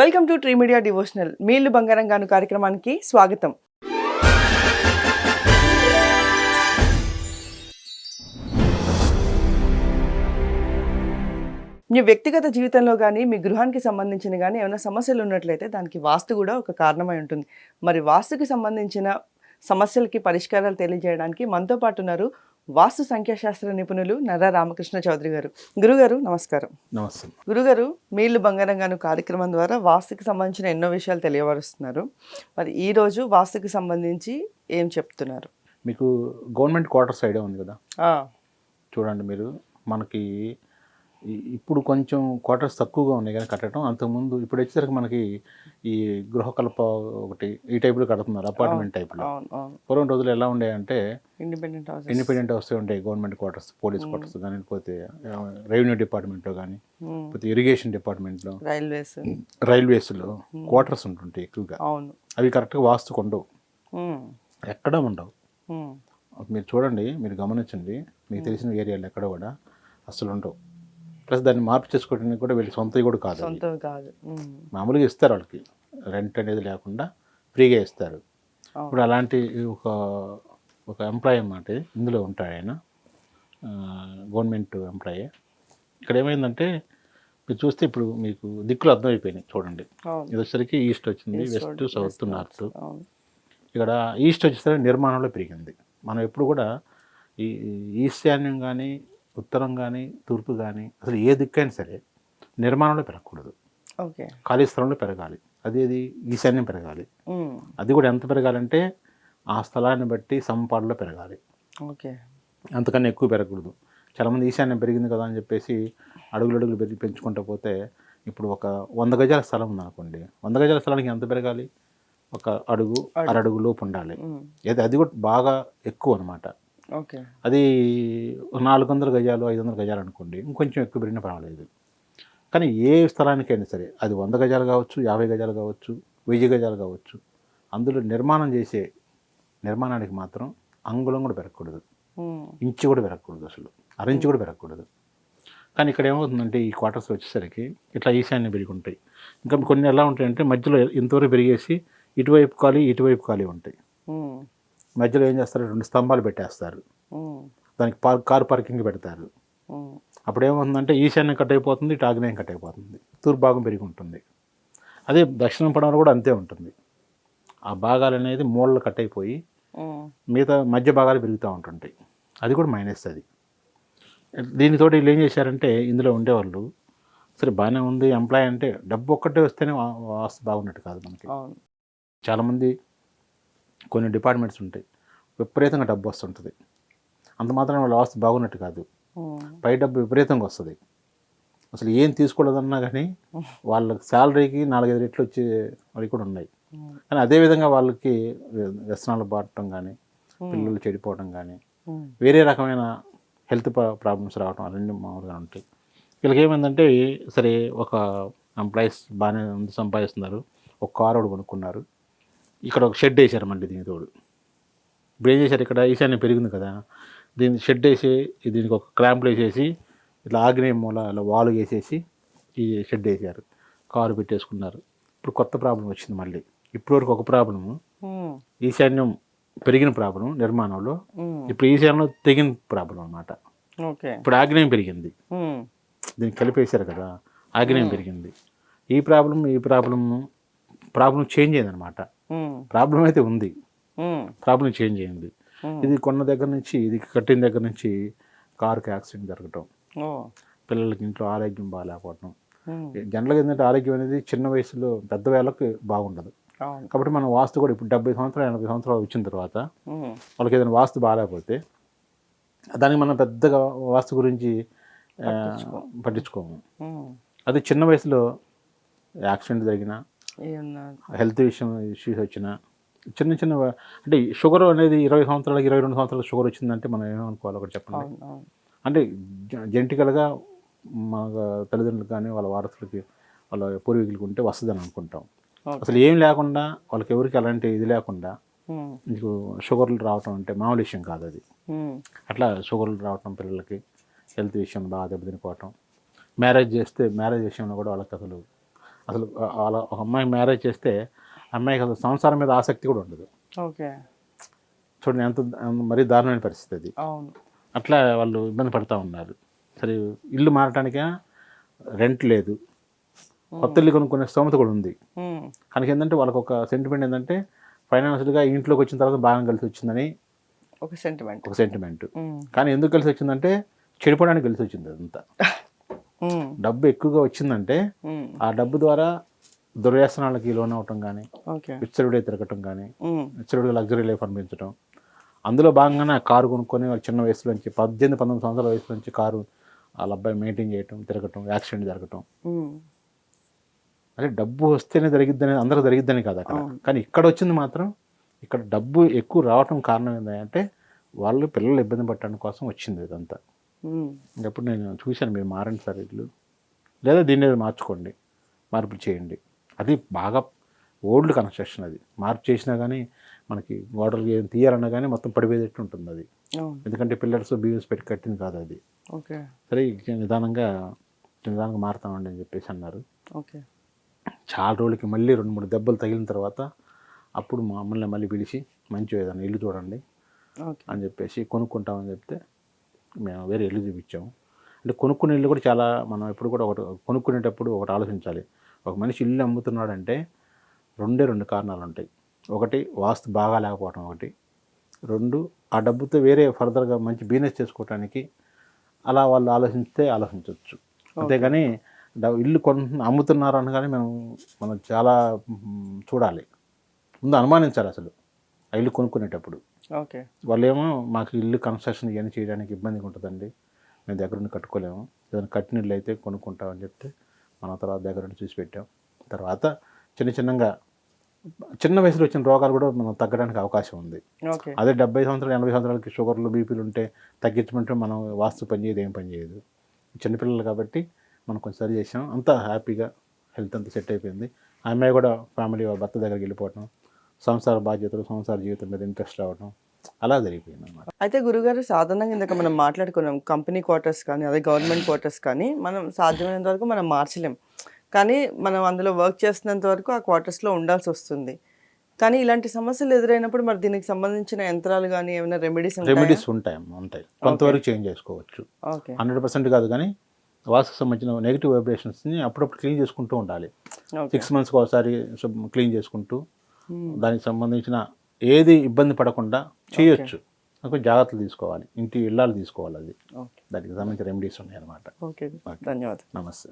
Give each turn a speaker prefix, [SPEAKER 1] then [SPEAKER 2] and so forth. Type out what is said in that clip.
[SPEAKER 1] Welcome to tree media devotional. మీళ్ళు బంగారం గాను కార్యక్రమానికి స్వాగతం. మీ వ్యక్తిగత జీవితంలో కానీ మీ గృహానికి సంబంధించిన కానీ ఏమైనా సమస్యలు ఉన్నట్లయితే దానికి వాస్తు కూడా ఒక కారణమై ఉంటుంది. మరి వాస్తుకి సంబంధించిన సమస్యలకి పరిష్కారాలు తెలియజేయడానికి మనతో పాటు ఉన్నారు వాస్తు సంఖ్యాశాస్త్ర నిపుణులు నర్రా రామకృష్ణ చౌదరి గారు. గురుగారు నమస్కారం.
[SPEAKER 2] నమస్తే.
[SPEAKER 1] గురుగారు మీళ్ళు బంగారం గాను కార్యక్రమం ద్వారా వాస్తుకి సంబంధించిన ఎన్నో విషయాలు తెలియవరుస్తున్నారు మరి ఈ రోజు వాస్తుకి సంబంధించి ఏం చెప్తున్నారు?
[SPEAKER 2] మీకు గవర్నమెంట్ క్వార్టర్స్ ఐడియా ఉంది కదా? చూడండి మీరు మనకి ఇప్పుడు కొంచెం క్వార్టర్స్ తక్కువగా ఉన్నాయి కానీ కట్టడం. అంతకుముందు ఇప్పుడు వచ్చేసరికి మనకి ఈ గృహకల్ప ఒకటి ఈ టైపులో కడుతున్నారు అపార్ట్మెంట్ టైప్లో. పూర్వం రోజులు ఎలా ఉండేయంటే
[SPEAKER 1] ఇండిపెండెంట్ హౌస్
[SPEAKER 2] ఇండిపెండెంట్ హౌస్ ఉంటాయి గవర్నమెంట్ క్వార్టర్స్ పోలీస్ క్వార్టర్స్ కానీ లేకపోతే రెవెన్యూ డిపార్ట్మెంట్లో కానీ లేకపోతే ఇరిగేషన్ డిపార్ట్మెంట్లో
[SPEAKER 1] రైల్వేస్
[SPEAKER 2] రైల్వేస్లో క్వార్టర్స్ ఉంటుంటాయి ఎక్కువగా. అవి కరెక్ట్గా వాస్తుకు ఉండవు
[SPEAKER 1] ఉమ్,
[SPEAKER 2] ఎక్కడ ఉండవు.
[SPEAKER 1] ఉమ్,
[SPEAKER 2] మీరు చూడండి మీరు గమనించండి మీకు తెలిసిన ఏరియాలో ఎక్కడ కూడా అసలు ఉండవు. ప్లస్ దాన్ని మార్పు చేసుకోవడానికి కూడా వీళ్ళకి సొంతవి కూడా కాదు.
[SPEAKER 1] సొంతం కాదు.
[SPEAKER 2] మామూలుగా ఇస్తారు వాళ్ళకి. రెంట్ అనేది లేకుండా ఫ్రీగా ఇస్తారు. ఇప్పుడు అలాంటి ఒక ఒక ఎంప్లాయ్ అన్నమాట ఇది. ఇందులో ఉంటాడు ఆయన. గవర్నమెంట్ ఎంప్లాయీ ఇక్కడ ఏమైందంటే మీరు చూస్తే ఇప్పుడు మీకు దిక్కులు అర్థమైపోయినాయి చూడండి. ఇది వచ్చేసరికి ఈస్ట్ వచ్చింది వెస్ట్ సౌత్ నార్త్. ఇక్కడ ఈస్ట్ వచ్చేసరికి నిర్మాణంలో పెరిగింది. మనం ఎప్పుడు కూడా ఈ ఈ ఈశాన్యం కానీ ఉత్తరం కానీ తూర్పు కానీ అసలు ఏ దిక్కైనా సరే నిర్మాణంలో పెరగకూడదు.
[SPEAKER 1] ఓకే.
[SPEAKER 2] ఖాళీ స్థలంలో పెరగాలి. అది అది ఈశాన్యం పెరగాలి. అది కూడా ఎంత పెరగాలంటే ఆ స్థలాన్ని బట్టి సంపాడులో పెరగాలి.
[SPEAKER 1] ఓకే.
[SPEAKER 2] అంతకన్నా ఎక్కువ పెరగకూడదు. చాలామంది ఈశాన్యం పెరిగింది కదా అని చెప్పేసి అడుగులు అడుగులు పెరిగి పెంచుకుంటూ పోతే ఇప్పుడు ఒక వంద గజాల స్థలం ఉందనుకోండి. వంద గజాల స్థలానికి ఎంత పెరగాలి? ఒక అడుగు అరడుగు లోపు ఉండాలి. ఏది? అది కూడా బాగా ఎక్కువ అనమాట అది నాలుగు వందల గజాలు ఐదు వందల గజాలు అనుకోండి. ఇంకొంచెం ఎక్కువ పెరిగినా పర్వాలేదు. కానీ ఏ స్థలానికైనా సరే అది వంద గజాలు కావచ్చు యాభై గజాలు కావచ్చు వెయ్యి గజాలు కావచ్చు అందులో నిర్మాణం చేసే నిర్మాణానికి మాత్రం అంగుళం కూడా పెరగకూడదు. ఇంచు కూడా పెరగకూడదు అసలు. అరించి కూడా పెరగకూడదు. కానీ ఇక్కడ ఏమవుతుందంటే ఈ క్వార్టర్స్ వచ్చేసరికి ఇట్లా ఈశాన్యం పెరిగి ఉంటాయి. ఇంకా కొన్ని ఎలా ఉంటాయంటే మధ్యలో ఇంతవరకు పెరిగేసి ఇటువైపు ఖాళీ ఇటువైపు ఖాళీ ఉంటాయి. మధ్యలో ఏం చేస్తారు? రెండు స్తంభాలు పెట్టేస్తారు. దానికి పార్ కార్ పార్కింగ్ పెడతారు.
[SPEAKER 1] ఉమ్,
[SPEAKER 2] అప్పుడు ఏమవుతుందంటే ఈశాన్యం కట్ అయిపోతుంది ఇటు ఆగ్నేయం కట్ అయిపోతుంది. తూర్పు భాగం పెరిగి ఉంటుంది. అదే దక్షిణం పడమర కూడా అంతే ఉంటుంది. ఆ భాగాలు అనేది మూలలు కట్ అయిపోయి మిగతా మధ్య భాగాలు పెరుగుతూ ఉంటుంటాయి. అది కూడా మైనస్ అది. దీనితో వీళ్ళు ఏం చేశారంటే ఇందులో ఉండేవాళ్ళు సరే బాగానే ఉంది ఎంప్లాయ్ అంటే డబ్బు ఒక్కటే వస్తేనే వాస్తు బాగున్నట్టు కాదు మనకి. చాలామంది కొన్ని డిపార్ట్మెంట్స్ ఉంటాయి. విపరీతంగా డబ్బు వస్తుంటుంది. అంత మాత్రం వాళ్ళ వాస్తు బాగున్నట్టు కాదు. పై డబ్బు విపరీతంగా వస్తుంది. అసలు ఏం తీసుకోలేదన్నా కానీ వాళ్ళ శాలరీకి నాలుగైదు రెట్లు వచ్చే అవి కూడా ఉన్నాయి. కానీ అదేవిధంగా వాళ్ళకి వ్య- వ్యసనాలు బాటం కానీ పిల్లలు చెడిపోవడం కానీ వేరే రకమైన హెల్త్ ప్రాబ్లమ్స్ రావడం అవన్నీ మామూలుగా ఉంటాయి. వీళ్ళకి ఏమైందంటే సరే ఒక ఎంప్లాయీస్ బాగానే సంపాదిస్తున్నారు. ఒక కారు ఒకటి కొనుక్కున్నారు. ఇక్కడ ఒక షెడ్ వేసారు మళ్ళీ దీని తోడు. ఇప్పుడు ఏం చేశారు? ఇక్కడ ఈశాన్యం పెరిగింది కదా. దీన్ని షెడ్ వేసి దీనికి ఒక క్లాంపులు వేసేసి ఇట్లా ఆగ్నేయ మూల అలా వాలు వేసేసి ఈ షెడ్ వేసారు కారు పెట్టేసుకున్నారు. ఇప్పుడు కొత్త ప్రాబ్లం వచ్చింది మళ్ళీ. ఇప్పటివరకు ఒక ప్రాబ్లము. ఈశాన్యం పెరిగిన ప్రాబ్లం నిర్మాణంలో. ఇప్పుడు ఈశాన్యంలో తెగిన ప్రాబ్లం అనమాట ఇప్పుడు ఆగ్నేయం పెరిగింది. దీన్ని కలిపేశారు కదా. ఆగ్నేయం పెరిగింది. ఈ ప్రాబ్లం ఈ ప్రాబ్లం ప్రాబ్లం చేంజ్ అయింది అనమాట
[SPEAKER 1] ఉమ్,
[SPEAKER 2] ప్రాబ్లం అయితే ఉంది. ప్రాబ్లం చేంజ్ అయింది. ఇది కొన్న దగ్గర నుంచి ఇది కట్టిన దగ్గర నుంచి కారుకి యాక్సిడెంట్ జరగటం. పిల్లలకి ఇంట్లో ఆరోగ్యం బాగాలేకపోవడం
[SPEAKER 1] ఉమ్,
[SPEAKER 2] జనరల్గా ఏంటంటే ఆరోగ్యం అనేది చిన్న వయసులో పెద్ద వేళకి బాగుండదు. కాబట్టి మనం వాస్తు కూడా ఇప్పుడు డెబ్బై సంవత్సరాలు ఎనభై సంవత్సరాలు వచ్చిన తర్వాత వాళ్ళకి ఏదైనా వాస్తు బాగాలేకపోతే దానికి మనం పెద్దగా వాస్తు గురించి పట్టించుకోము. అది చిన్న వయసులో యాక్సిడెంట్ జరిగిన హెల్త్ విషయం ఇష్యూస్ వచ్చిన చిన్న చిన్న అంటే షుగర్ అనేది ఇరవై సంవత్సరాలకి ఇరవై రెండు సంవత్సరాల షుగర్ వచ్చిందంటే మనం ఏమనుకోవాలి? ఒకటి చెప్పండి. అంటే జెంటికల్గా మన తల్లిదండ్రులకు కానీ వాళ్ళ వారసులకి వాళ్ళ పూర్వీకులకు ఉంటే వస్తుందని అనుకుంటాం. అసలు ఏం లేకుండా వాళ్ళకి ఎవరికి అలాంటి ఇది లేకుండా మీకు షుగర్లు రావటం అంటే మామూలు విషయం కాదు అది. అట్లా షుగర్లు రావటం పిల్లలకి హెల్త్ విషయం బాగా దెబ్బతినిపోవటం. మ్యారేజ్ చేస్తే మ్యారేజ్ విషయంలో కూడా వాళ్ళకి అసలు అసలు అలా ఒక అమ్మాయి మ్యారేజ్ చేస్తే అమ్మాయికి అసలు సంసారం మీద ఆసక్తి కూడా ఉండదు.
[SPEAKER 1] ఓకే.
[SPEAKER 2] చూడండి ఎంత మరీ దారుణమైన పరిస్థితి అది.
[SPEAKER 1] అవును.
[SPEAKER 2] అట్లా వాళ్ళు ఇబ్బంది పడుతూ ఉన్నారు. సరే ఇల్లు మారటానికే రెంట్ లేదు. కొత్త ఇల్లు కొనుక్కునే స్తోమత కూడా ఉంది. కనుక ఏంటంటే వాళ్ళకి ఒక సెంటిమెంట్ ఏంటంటే ఫైనాన్షియల్గా ఇంట్లోకి వచ్చిన తర్వాత బాగా కలిసి వచ్చిందని
[SPEAKER 1] ఒక సెంటిమెంట్
[SPEAKER 2] ఒక సెంటిమెంట్ కానీ ఎందుకు కలిసి వచ్చిందంటే చెడిపోవడానికి కలిసి వచ్చింది అదంతా. డబ్బు ఎక్కువగా వచ్చిందంటే ఆ డబ్బు ద్వారా దుర్వ్యసనాలకి లోన్ అవటం కానీ విచ్చరుడే తిరగటం కానీ
[SPEAKER 1] ఉమ్,
[SPEAKER 2] విచ్చరుడిగా లగ్జరీ లైఫ్ అనిపించడం అందులో భాగంగానే ఆ కారు కొనుక్కొని వాళ్ళ చిన్న వయసులో నుంచి పద్దెనిమిది పంతొమ్మిది సంవత్సరాల వయసు నుంచి కారు వాళ్ళ అబ్బాయి మెయింటైన్ చేయటం తిరగటం యాక్సిడెంట్ జరగటం. అంటే డబ్బు వస్తేనే జరిగిద్దని అందరూ జరిగిద్దని కాదు అక్కడ. కానీ ఇక్కడ వచ్చింది మాత్రం ఇక్కడ డబ్బు ఎక్కువ రావటం కారణం ఏంటంటే వాళ్ళు పిల్లలు ఇబ్బంది పట్టడం కోసం వచ్చింది ఇదంతా. ఇంకప్పుడు నేను చూశాను మీరు మారండి సార్ ఇల్లు. లేదా దీన్ని మార్చుకోండి మార్పులు చేయండి. అది బాగా ఓల్డ్ కన్స్ట్రక్షన్ అది. మార్పు చేసినా కానీ మనకి గోడలు ఏం తీయాలన్నా కానీ మొత్తం పడిపోయేటట్టు ఉంటుంది అది. ఎందుకంటే పిల్లర్స్ బీవ్స్ పెట్టి కట్టింది కాదు అది.
[SPEAKER 1] ఓకే.
[SPEAKER 2] సరే నిదానంగా నిదానంగా మారుతామండి అని చెప్పేసి అన్నారు.
[SPEAKER 1] ఓకే.
[SPEAKER 2] చాలా రోజులకి మళ్ళీ రెండు మూడు దెబ్బలు తగిలిన తర్వాత అప్పుడు మమ్మల్ని మళ్ళీ పిలిచి మంచి ఏదైనా ఇల్లు చూడండి అని చెప్పేసి కొనుక్కుంటామని చెప్తే మేము వేరే ఇల్లు చూపించాము. అంటే కొనుక్కునే ఇల్లు కూడా చాలా మనం ఎప్పుడు కూడా ఒకటి కొనుక్కునేటప్పుడు ఒకటి ఆలోచించాలి. ఒక మనిషి ఇల్లు అమ్ముతున్నాడంటే రెండే రెండు కారణాలు ఉంటాయి. ఒకటి వాస్తు బాగా లేకపోవడం ఒకటి. రెండు ఆ డబ్బుతో వేరే ఫర్దర్గా మంచి బిజినెస్ చేసుకోవటానికి అలా వాళ్ళు ఆలోచిస్తే ఆలోచించవచ్చు అంతేగాని ఇల్లు కొను అమ్ముతున్నారు అనగానే మనం మనం చాలా చూడాలి. ముందు అనుమానించాలి అసలు. ఆ ఇల్లు కొనుక్కునేటప్పుడు.
[SPEAKER 1] ఓకే.
[SPEAKER 2] వాళ్ళేమో మాకు ఇల్లు కన్స్ట్రక్షన్ ఇవన్నీ చేయడానికి ఇబ్బందిగా ఉంటుందండి. మేము దగ్గర నుండి కట్టుకోలేము. ఏదైనా కట్టిన ఇల్లు అయితే కొనుక్కుంటామని చెప్తే మనం తర్వాత దగ్గర నుండి చూసి పెట్టాం. తర్వాత చిన్న చిన్నగా చిన్న వయసులో వచ్చిన రోగాలు కూడా మనం తగ్గడానికి అవకాశం ఉంది. అదే డెబ్బై సంవత్సరాలు ఎనభై సంవత్సరాలకి షుగర్లు బీపీలు ఉంటే తగ్గించమంటే మనం వాస్తు పని చేయదు ఏం పని చేయదు. చిన్నపిల్లలు కాబట్టి మనం కొంచెం సరి చేసాం. అంతా హ్యాపీగా హెల్త్ అంతా సెట్ అయిపోయింది. ఆ అమ్మాయి కూడా ఫ్యామిలీ భర్త దగ్గరికి వెళ్ళిపోవటం సంసార బాధ్యతలు సంసార జీవితం మీద ఇంట్రెస్ట్ రావడం అలా జరిగిపోయింది అన్నమాట
[SPEAKER 1] అయితే గురుగారు సాధారణంగా ఇందాక మనం మాట్లాడుకున్నాం కంపెనీ క్వార్టర్స్ కానీ అదే గవర్నమెంట్ క్వార్టర్స్ కానీ మనం సాధ్యమైనంత వరకు మనం మార్చలేం. కానీ మనం అందులో వర్క్ చేస్తున్నంత వరకు ఆ క్వార్టర్స్లో ఉండాల్సి వస్తుంది. కానీ ఇలాంటి సమస్యలు ఎదురైనప్పుడు మరి దీనికి సంబంధించిన యంత్రాలు కానీ ఏమైనా రెమెడీస్
[SPEAKER 2] రెమెడీస్ ఉంటాయి ఉంటాయి. కొంతవరకు చేంజ్ చేసుకోవచ్చు.
[SPEAKER 1] ఓకే
[SPEAKER 2] హండ్రెడ్ పర్సెంట్ కాదు కానీ వాస్తుకు సంబంధించిన నెగిటివ్ వైబ్రేషన్స్ని అప్పుడప్పుడు క్లీన్ చేసుకుంటూ ఉండాలి. సిక్స్ మంత్స్కి ఒకసారి క్లీన్ చేసుకుంటూ దానికి సంబంధించిన ఏది ఇబ్బంది పడకుండా చేయొచ్చు. కొంచెం జాగ్రత్తలు తీసుకోవాలి. ఇంటి ఇళ్ళాలు తీసుకోవాలి అది. దానికి సంబంధించిన రెమెడీస్ ఉన్నాయి అన్నమాట
[SPEAKER 1] ఓకే. ధన్యవాదాలు.
[SPEAKER 2] నమస్తే.